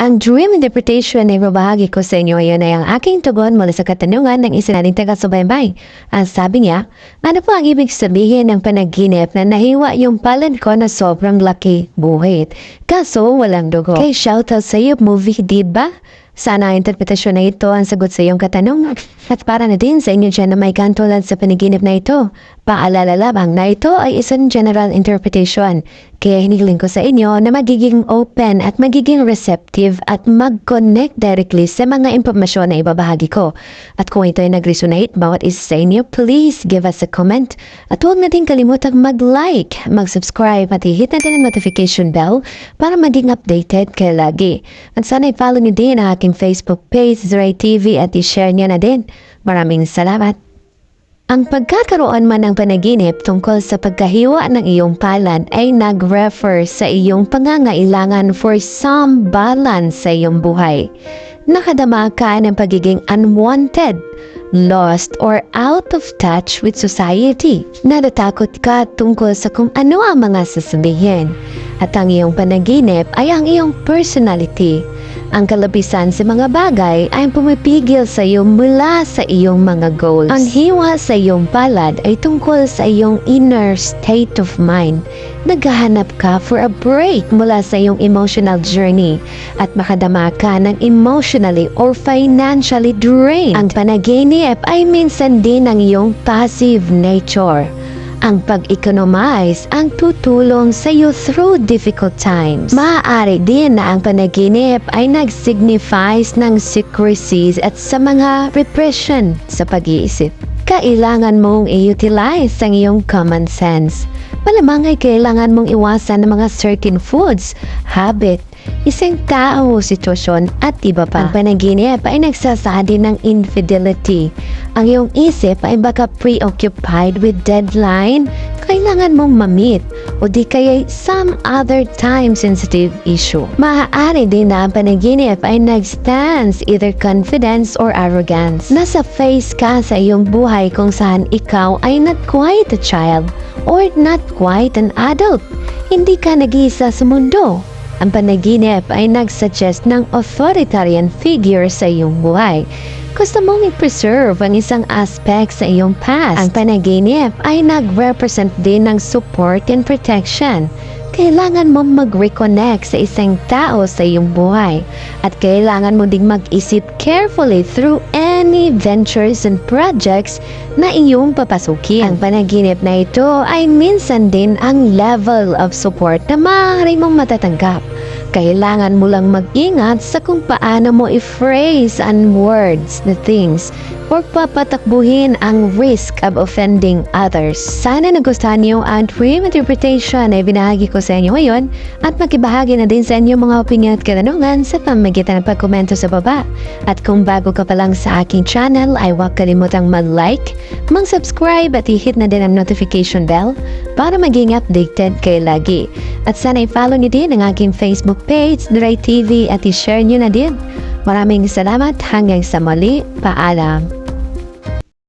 Ang dream interpretation na ibabahagi ko sa inyo ngayon ay ang aking tugon mula sa katanungan ng isa nating taga-subaybay. Ang sabi niya, ano po ang ibig sabihin ng panaginip na nahiwa yung palad ko na sobrang laki buhit? Kaso walang dugo. Kay shoutout sa iyo, movie, di ba? Sana ang interpretasyon na ito ang sagot sa iyong katanungan. At para na din sa inyo dyan na may kantulad sa panaginip na ito. Paalala lamang na ito ay isang general interpretation. Kaya hiniling ko sa inyo na magiging open at magiging receptive at mag-connect directly sa mga impormasyon na ibabahagi ko. At kung ito ay nag-resonate bawat isa sa inyo, please give us a comment. At huwag natin kalimutang mag-like, mag-subscribe at i-hit natin ang notification bell para maging updated kayo lagi. At sana i-follow niyo din ang aking Facebook page, Zeray TV at i-share niyo na din. Maraming salamat. Ang pagkakaroon man ng panaginip tungkol sa pagkahiwa ng iyong palad ay nag-refer sa iyong pangangailangan for some balance sa iyong buhay. Nakadama ka ng pagiging unwanted, lost, or out of touch with society. Natatakot ka tungkol sa kung ano ang mga sasabihin. At ang iyong panaginip ay ang iyong personality. Ang kalabisan sa mga bagay ay pumipigil sa iyo mula sa iyong mga goals. Ang hiwa sa iyong palad ay tungkol sa iyong inner state of mind. Naghahanap ka for a break mula sa iyong emotional journey at makadama ka ng emotionally or financially drained. Ang panaginip ay minsan din ang iyong passive nature. Ang pag-economize ang tutulong sa iyo through difficult times. Maaari din na ang panaginip ay nag-signifies ng secrecies at sa mga repression sa pag-iisip. Kailangan mong i-utilize ang iyong common sense. Malamang ay kailangan mong iwasan ng mga certain foods, habit, isang tao, sitwasyon at iba pa. Ang panaginip ay nagsasabi ng infidelity. Ang iyong isip ay baka preoccupied with deadline, kailangan mong mamit o di kaya some other time-sensitive issue. Maaari din na ang panaginip ay nag-stance either confidence or arrogance. Nasa face ka sa iyong buhay kung saan ikaw ay not quite a child or not quite an adult. Hindi ka nag-iisa sa mundo. Ang panaginip ay nagsuggest ng authoritarian figure sa iyong buhay. Gusto mong i-preserve ang isang aspect sa iyong past. Ang panaginip ay nag-represent din ng support and protection. Kailangan mong mag-reconnect sa isang tao sa iyong buhay at kailangan mo ding mag-isip carefully through any ventures and projects na iyong papasukin. Ang panaginip na ito ay minsan din ang level of support na maaari mong matatanggap. Kailangan mo lang mag-ingat sa kung paano mo i-phrase ang words na things or papatakbuhin ang risk of offending others. Sana nagustuhan niyo ang dream interpretation na ibinahagi ko sa inyo ngayon at makibahagi na din sa inyo mga opinion at katanungan sa pamagitan ng pagkomento sa baba. At kung bago ka pa lang sa aking channel ay huwag kalimutang mag-like, mag-subscribe at i-hit na din ang notification bell para maging updated kayo lagi. At sana i-follow niyo din ang aking Facebook page, Dry TV at i-share niyo na din. Maraming salamat hanggang sa muli. Paalam.